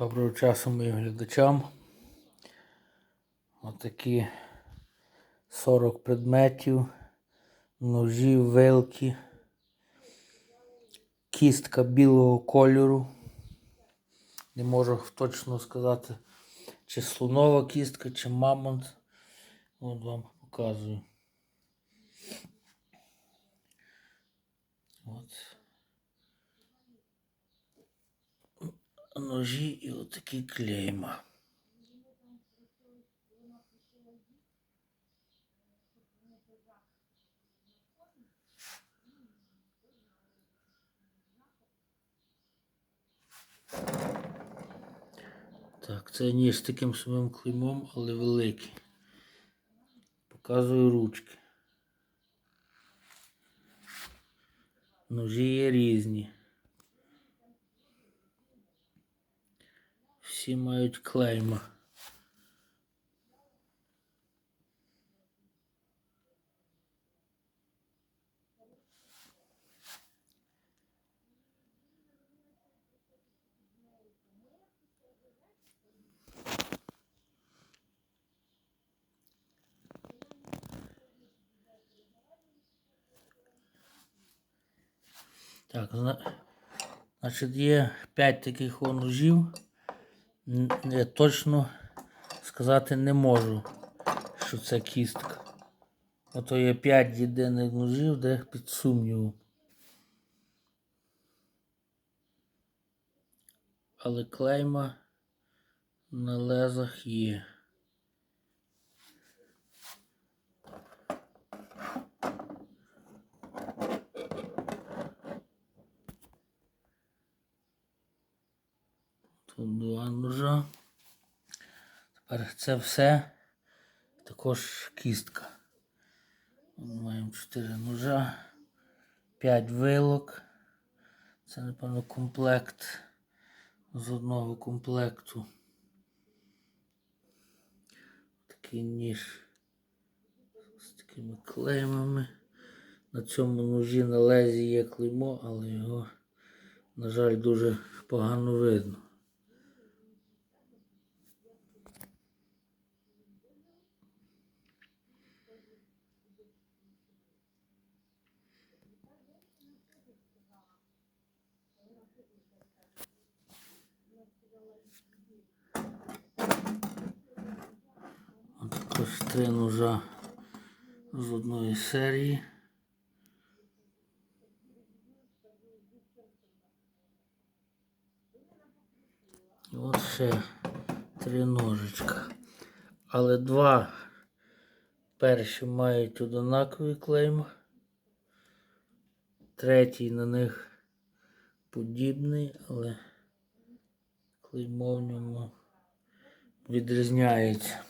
Доброго часу моїм глядачам. Отакі 40 предметів, ножі, вилки, кістка білого кольору. Не можу точно сказати, чи слонова кістка, чи мамонт. От вам показую. От. Ножі і отакі клейма. Так, це ніж з таким самим клеймом, але великий. Показую ручки. Ножі є різні. Всі мають клейма. Так, зна- значить, є 5 таких ножів. Я точно сказати не можу, що це кістка. Ото є 5 єдиних ножів, де під сумнівом. Але клейма на лезах є. Тут ножа. Тепер це все також кістка. Маємо 4 ножа, 5 вилок. Це, напевно, комплект з одного комплекту. Такий ніж з такими клеймами. На цьому ножі на лезі є клеймо, але його, на жаль, дуже погано видно. От також три ножа з одної серії. І от ще три ножичка. Але два перші мають однаковий клейм. Третій на них подібний, але клеймо в ньому відрізняється.